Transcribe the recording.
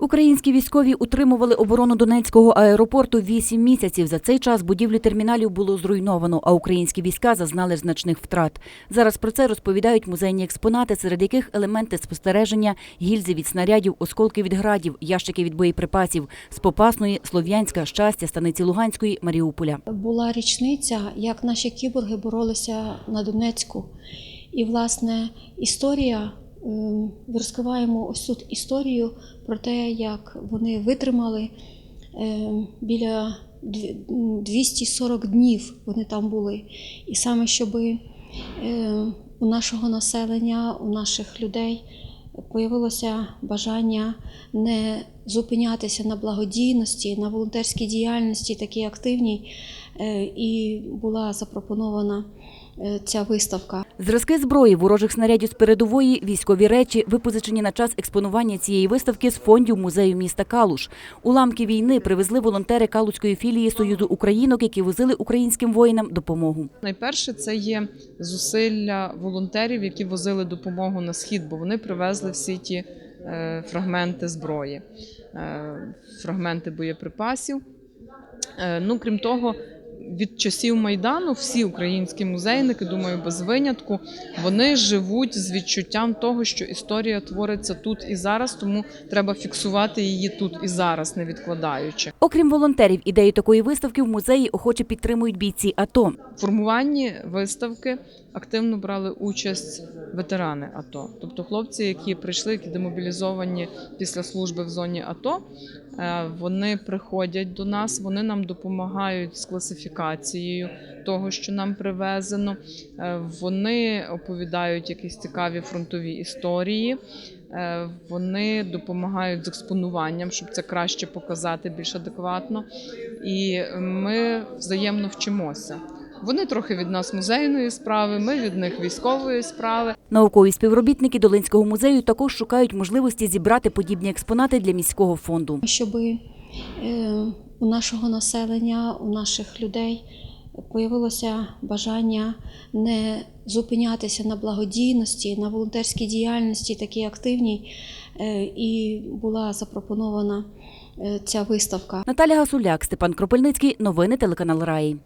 Українські військові утримували оборону Донецького аеропорту вісім місяців. За цей час будівлю терміналів було зруйновано, а українські війська зазнали значних втрат. Зараз про це розповідають музейні експонати, серед яких елементи спостереження, гільзи від снарядів, осколки від градів, ящики від боєприпасів з Попасної, Слов'янська, Щастя, Станиці Луганської, Маріуполя. була річниця, як наші кіборги боролися на Донецьку. І, власне, історія, розкриваємо ось тут історію про те, як вони витримали ем, біля 240 днів вони там були. І саме щоб у нашого населення, у наших людей появилося бажання не зупинятися на благодійності, на волонтерській діяльності, такій активній, е, і була запропонована е, ця виставка. Зразки зброї, ворожих снарядів з передової, військові речі, випозичені на час експонування цієї виставки з фондів музею міста Калуш. Уламки війни привезли волонтери Калуської філії Союзу Українок, які возили українським воїнам допомогу. Найперше це є зусилля волонтерів, які возили допомогу на схід, бо вони привезли всі ті е, фрагменти зброї, е, фрагменти боєприпасів. Е, Ну, крім того, від часів Майдану всі українські музейники, думаю, без винятку, вони живуть з відчуттям того, що історія твориться тут і зараз, тому треба фіксувати її тут і зараз, не відкладаючи. Окрім волонтерів, ідею такої виставки в музеї охоче підтримують бійці АТО. В формуванні виставки активно брали участь ветерани АТО, тобто хлопці, які прийшли, які демобілізовані після служби в зоні АТО. Е, Вони приходять до нас, вони нам допомагають з класифікацією того, що нам привезено. Е, Вони оповідають якісь цікаві фронтові історії. Е, Вони допомагають з експонуванням, щоб це краще показати, більш адекватно. І ми взаємно вчимося. Вони трохи від нас музейної справи, ми від них військової справи. Наукові співробітники Долинського музею також шукають можливості зібрати подібні експонати для міського фонду. щоб е, у нашого населення, у наших людей появилося бажання не зупинятися на благодійності, на волонтерській діяльності, такій активній, е, і була запропонована е, ця виставка. Наталя Гасуляк, Степан Кропельницький. Новини телеканал Раї.